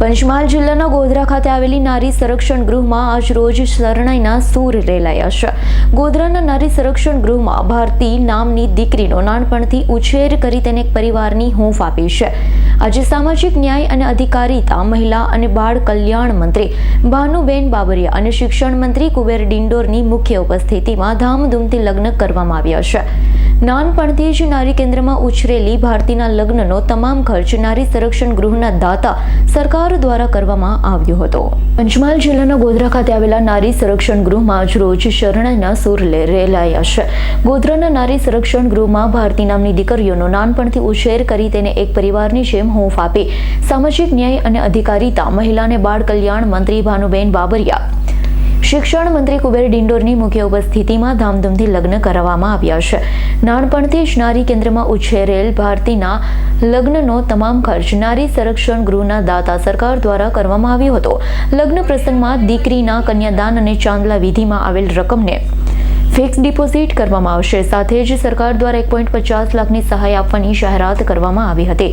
પંચમહાલ જિલ્લાના ગોધરા ખાતે આવેલી નારી સંરક્ષણ ગૃહમાં આજ રોજ શરણાઈના સૂર રેલાયા છે. ગોધરાના નારી સંરક્ષણ ગૃહમાં ભારતી નામની દીકરીનો નાનપણથી ઉછેર કરી તેને એક પરિવારની હૂંફ આપી છે. આજે સામાજિક ન્યાય અને અધિકારીતા, મહિલા અને બાળ કલ્યાણ મંત્રી ભાનુબેન બાબરિયા અને શિક્ષણ મંત્રી કુબેર ડિંડોરની મુખ્ય ઉપસ્થિતિમાં ધામધૂમથી લગ્ન કરવામાં આવ્યા છે. નાનપણથી જ નારી કેન્દ્રમાં ઉછરેલી ભારતીના લગ્નનો તમામ ખર્ચ નારી સંરક્ષણ ગૃહના દાતા સરકાર દ્વારા કરવામાં આવ્યો હતો. પંચમહાલ જિલ્લાના ગોધરા ખાતે આવેલા નારી સંરક્ષણ ગૃહમાં આજ રોજ શરણાઈના સૂર રેલાયા છે. ગોધરાના નારી સંરક્ષણ ગૃહમાં ભારતી નામની દીકરીઓનો નાનપણથી ઉછેર કરી તેને એક પરિવારની જેમ હૂંફ આપી. સામાજિક ન્યાય અને અધિકારીતા, મહિલા અને બાળ કલ્યાણ મંત્રી ભાનુબેન બાબરિયા શિક્ષણ મંત્રી કુબેર ડિંડોરની મુખ્ય ઉપસ્થિતિમાં ધામધૂમથી લગ્ન કરાવવામાં આવ્યા છે. નાનપણથી જ નારી કેન્દ્રમાં ઉછેરેલ ભારતીના લગ્નનો તમામ ખર્ચ નારી સંરક્ષણ ગૃહના દાતા સરકાર દ્વારા કરવામાં આવ્યો હતો. લગ્ન પ્રસંગમાં દીકરીના કન્યાદાન અને ચાંદલા વિધિમાં આવેલ રકમને ફિક્સ ડિપોઝિટ કરવામાં આવશે. સાથે જ સરકાર દ્વારા એક પોઈન્ટ પચાસ લાખની સહાય આપવાની જાહેરાત કરવામાં આવી હતી.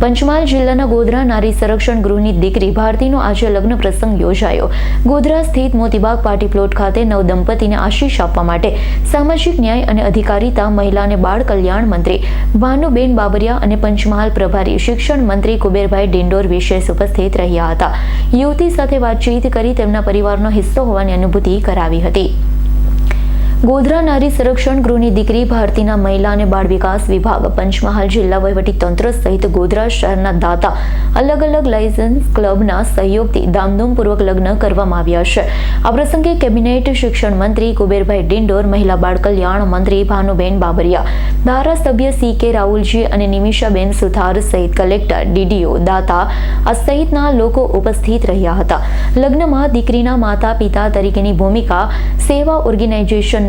પંચમહાલ જિલ્લાના ગોધરા નારી સંરક્ષણ ગૃહની દીકરી ભારતીનો આજે લગ્ન પ્રસંગ યોજાયો. ગોધરા સ્થિત મોતીબાગ પાર્ટી પ્લોટ ખાતે નવ દંપતીને આશીષ આપવા માટે સામાજિક ન્યાય અને અધિકારીતા, મહિલા અને બાળ કલ્યાણ મંત્રી ભાનુબેન બાબરિયા અને પંચમહાલ પ્રભારી શિક્ષણ મંત્રી કુબેરભાઈ ડિંડોર વિશેષ ઉપસ્થિત રહ્યા હતા. યુવતી સાથે વાતચીત કરી તેમના પરિવારનો હિસ્સો હોવાની અનુભૂતિ કરાવી હતી. ગોધરા નારી સંરક્ષણ ગૃહની દીકરી ભારતીના મહિલા અને બાળ વિકાસ વિભાગ પંચમહાલ જિલ્લા તંત્ર સહિત ગોધરા શહેરના દાતા અલગ અલગ લાયસન્સ ક્લબના સહયોગથી ધામધૂમપૂર્વક લગ્ન કરવામાં આવ્યા છે. આ પ્રસંગે કેબિનેટ શિક્ષણ મંત્રી કુબેરભાઈ ડિંડોર, મહિલા બાળ કલ્યાણ મંત્રી ભાનુબેન બાબરિયા, ધારાસભ્ય સી કે રાહુલજી અને નિમિષાબેન સુથાર સહિત કલેક્ટર ડીડીઓ દાતા આ સહિતના લોકો ઉપસ્થિત રહ્યા હતા. લગ્નમાં દીકરીના માતા પિતા તરીકેની ભૂમિકા સેવા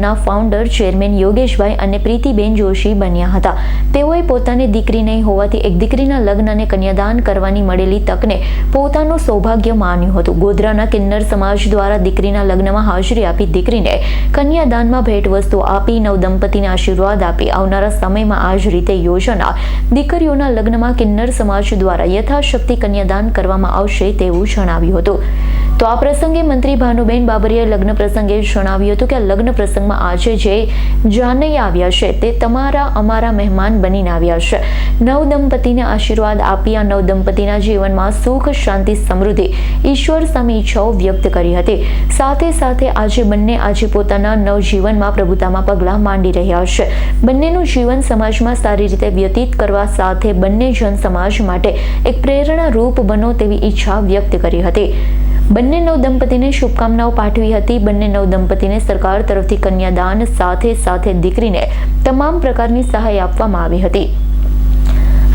ઓર્ગેનાઇઝેશનના ફાઉન્ડર ચેરમેન યોગેશભાઈ અને પ્રીતિબેન જોશી બન્યા હતા. તેઓએ પોતાની દીકરી નહીં હોવાથી એક દીકરીના લગ્ન અને કન્યાદાન કરવાની મળેલી તકને પોતાનું સૌભાગ્ય માન્યું હતું. ગોધરાના કિન્નર સમાજ દ્વારા દીકરીના લગ્નમાં હાજરી આપી દીકરીને કન્યાદાનમાં ભેટ વસ્તુ આપી, નવ દંપતીને આશીર્વાદ આપી. આવનારા સમયમાં આ જ રીતે યોજાનાર દીકરીઓના લગ્નમાં કિન્નર સમાજ દ્વારા યથાશક્તિ કન્યાદાન કરવામાં આવશે તેવું જણાવ્યું હતું. તો આ પ્રસંગે મંત્રી ભાનુબેન બાબરીએ લગ્ન પ્રસંગે જણાવ્યું હતું કે લગ્ન પ્રસંગમાં આજે જે જાનૈ આવ્યા છે, તે તમારા અમારા મહેમાન બનીને આવ્યા છે. નવ દંપતીને આશીર્વાદ આપી આ નવ દંપતીના જીવનમાં સુખ, શાંતિ, સમૃદ્ધિ ઈશ્વર સામે ઈચ્છાઓ વ્યક્ત કરી હતી. સાથે સાથે આજે બંને આજે પોતાના નવજીવનમાં પ્રભુતામાં પગલાં માંડી રહ્યા છે. બંનેનું જીવન સમાજમાં સારી રીતે વ્યતીત કરવા સાથે બંને જન સમાજ માટે એક પ્રેરણા રૂપ બનો તેવી ઈચ્છા વ્યક્ત કરી હતી. બંને નવ દંપતીને શુભકામનાઓ પાઠવી હતી. બંને નવ દંપતીને સરકાર તરફથી કન્યાદાન સાથે સાથે દીકરીને તમામ પ્રકારની સહાય આપવામાં આવી હતી.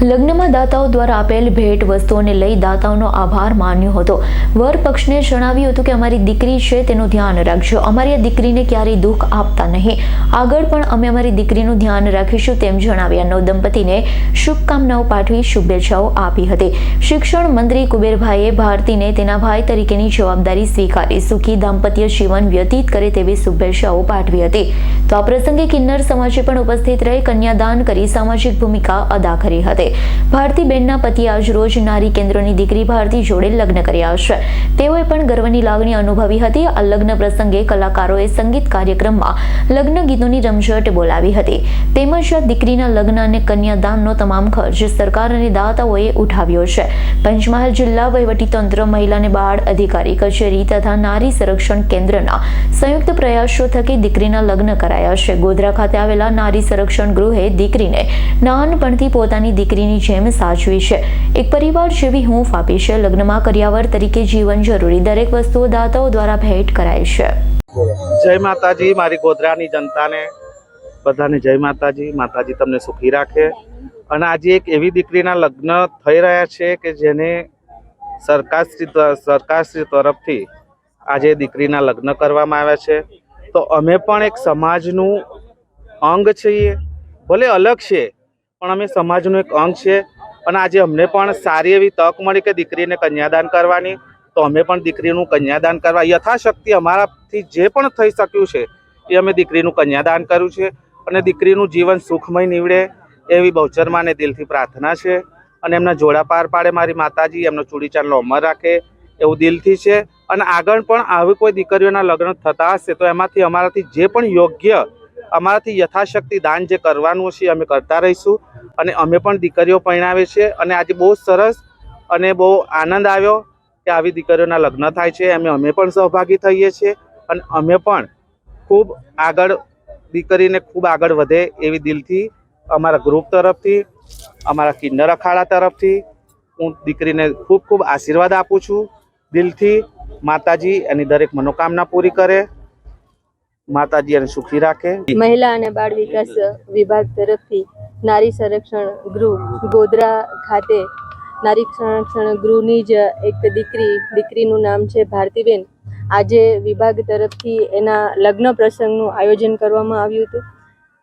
લગ્નમાં દાતાઓ દ્વારા આપેલ ભેટ વસ્તુઓને લઈ દાતાઓનો આભાર માન્યો હતો. વર પક્ષને જણાવ્યું હતું કે અમારી દીકરી છે, તેનું ધ્યાન રાખજો. અમારી આ દીકરીને ક્યારેય દુઃખ આપતા નહીં. આગળ પણ અમે અમારી દીકરીનું ધ્યાન રાખીશું તેમ જણાવ્યા. નવ દંપતીને શુભકામનાઓ પાઠવી શુભેચ્છાઓ આપી હતી. શિક્ષણ મંત્રી કુબેરભાઈએ ભારતીને તેના ભાઈ તરીકેની જવાબદારી સ્વીકારી. સુખી દાંપત્ય જીવન વ્યતીત કરે તેવી શુભેચ્છાઓ પાઠવી હતી. તો આ પ્રસંગે કિન્નર સમાજે પણ ઉપસ્થિત રહી કન્યાદાન કરી સામાજિક ભૂમિકા અદા કરી હતી. ભારતીબેનના પતિ આજ રોજ નારી કેન્દ્રની દીકરી ભારતી જોડે લગ્ન કર્યા છે તેઓએ પણ ગર્વની લાગણી અનુભવી હતી. આ લગ્ન પ્રસંગે કલાકારોએ સંગીત કાર્યક્રમમાં લગ્ન ગીતોની રમઝટ બોલાવી હતી. તેમજ દીકરીના લગ્ન અને કન્યાદાનનો તમામ ખર્ચ સરકાર અને દાતાઓએ ઉઠાવ્યો છે. પંચમહાલ જિલ્લા વહીવટીતંત્ર મહિલા અને બાળ અધિકારી કચેરી તથા નારી સંરક્ષણ કેન્દ્રના સંયુક્ત પ્રયાસો થકી દીકરીના લગ્ન કરાયા છે. ગોધરા ખાતે આવેલા નારી સંરક્ષણ ગૃહે દીકરીને નાનપણથી પોતાની દીકરીની જેમ સાચવી છે. એક પરિવાર જેવી હૂંફ આપી છે. લગ્નમાં કરિયાવર તરીકે જીવન જરૂરી દરેક વસ્તુઓ દાતાઓ દ્વારા ભેટ કરાય છે. જય માતાજી, મારી ગોધરાની જનતાને બધાને જય માતાજી. માતાજી તમને સુખી રાખે. અને આજે એક એવી દીકરીના લગ્ન થઈ રહ્યા છે કે જેને સરકારશ્રી સરકારશ્રી તરફથી આજે દીકરીના લગ્ન કરવામાં આવ્યા છે. તો અમે પણ એક સમાજનું અંગ છીએ. ભલે અલગ છે પણ અમે સમાજનું એક અંગ છે. અને આજે અમને પણ સારી એવી તક મળી કે દીકરીને કન્યાદાન કરવાની. તો અમે પણ દીકરીનું કન્યાદાન કરવા, યથાશક્તિ અમારાથી જે પણ થઈ શક્યું છે, એ અમે દીકરીનું કન્યાદાન કર્યું છે. અને દીકરીનું જીવન સુખમય નીવડે એવી બહુચરમાને દિલથી પ્રાર્થના છે. અને એમના જોડા પાર પાડે મારી માતાજી, એમનો ચૂડીચાંદલો અમર રાખે એવું દિલથી છે. અને આગળ પણ આવી કોઈ દીકરીઓના લગ્ન થતા હશે તો એમાંથી અમારાથી જે પણ યોગ્ય અમારાથી યથાશક્તિ દાન જે કરવાનું છે, અમે કરતા રહીશું. અને અમે પણ દીકરીઓ પરણાવે છે. અને આજે બહુ સરસ અને બહુ આનંદ આવ્યો કે આવી દીકરીઓના લગ્ન થાય છે. અમે અમે પણ સહભાગી થઈએ છીએ. અને અમે પણ ખૂબ આગળ દીકરીને ખૂબ આગળ વધે એવી દિલથી અમારા ગ્રુપ તરફથી, અમારા કિન્નર અખાડા તરફથી હું દીકરીને ખૂબ ખૂબ આશીર્વાદ આપું છું. દિલથી માતાજી એની દરેક મનોકામના પૂરી કરે. માતાજી સુખી રાખે. મહિલા અને બાળ વિકાસ વિભાગ તરફથી નારી સંરક્ષણ ગૃહ ગોધરા ખાતે નારી સંરક્ષણ ગૃહની જ એક દીકરી, દીકરીનું નામ છે ભારતીબેન. આજે વિભાગ તરફથી એના લગ્ન પ્રસંગનું આયોજન કરવામાં આવ્યું હતું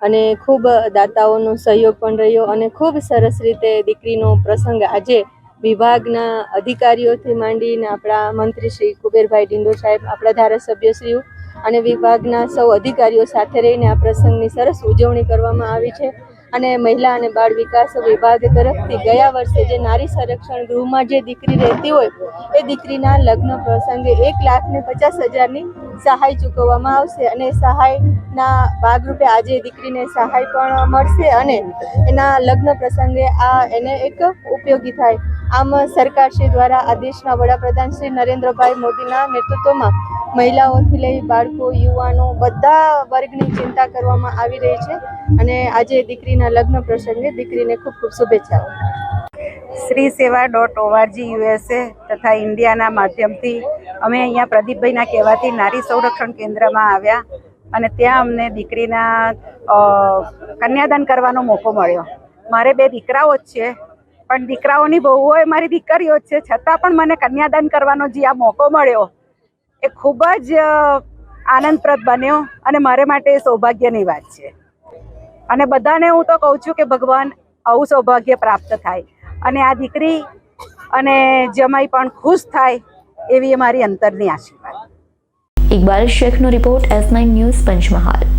અને ખૂબ દાતાઓનો સહયોગ પણ રહ્યો અને ખૂબ સરસ રીતે દીકરીનો પ્રસંગ આજે વિભાગના અધિકારીઓથી માંડીને આપણા મંત્રી શ્રી કુબેરભાઈ ડિંડો સાહેબ, આપણા ધારાસભ્યશ્રીઓ અને વિભાગના સૌ અધિકારીઓ સાથે રહીને આ પ્રસંગની સરસ ઉજવણી કરવામાં આવી છે. અને મહિલા અને બાળ વિકાસ વિભાગ તરફથી ગયા વર્ષે જે નારી સંરક્ષણ ગૃહમાં જે દીકરી રહેતી હોય, એ દીકરીના લગ્ન પ્રસંગે એક લાખ ને પચાસ હજારની સહાય ચૂકવવામાં આવશે અને સહાયના ભાગરૂપે આજે દીકરીને સહાય પણ મળશે અને એના લગ્ન પ્રસંગે આ એને એક ઉપયોગી થાય. આમ સરકારશ્રી દ્વારા આ દેશના વડાપ્રધાન શ્રી નરેન્દ્રભાઈ મોદીના નેતૃત્વમાં મહિલાઓથી લઈ બાળકો, યુવાનો બધા વર્ગની ચિંતા કરવામાં આવી રહી છે અને આજે દીકરીના લગ્ન પ્રસંગે દીકરીને ખૂબ ખૂબ શુભેચ્છાઓ. શ્રી સેવા ડોટ ઓઆરજી યુએસએ તથા ઇન્ડિયાના માધ્યમથી અમે અહીંયા પ્રદીપભાઈના કહેવાથી નારી સંરક્ષણ કેન્દ્રમાં આવ્યા અને ત્યાં અમને દીકરીના કન્યાદાન કરવાનો મોકો મળ્યો. મારે બે દીકરાઓ જ છે, પણ દીકરાઓની બહુઓએ મારી દીકરીઓ જ છે. છતાં પણ મને કન્યાદાન કરવાનો જે આ મોકો મળ્યો, એ ખૂબ જ આનંદપ્રદ બન્યો અને મારે માટે એ સૌભાગ્યની વાત છે. અને બધાને હું તો કહું છું કે ભગવાન આવું સૌભાગ્ય પ્રાપ્ત થાય. અને આ દીકરી અને જમાઈ પણ ખુશ થાય એવી અમારી અંતરની આશીર્વાદ. Iqbal શેખનો report S nine news Panchmahal.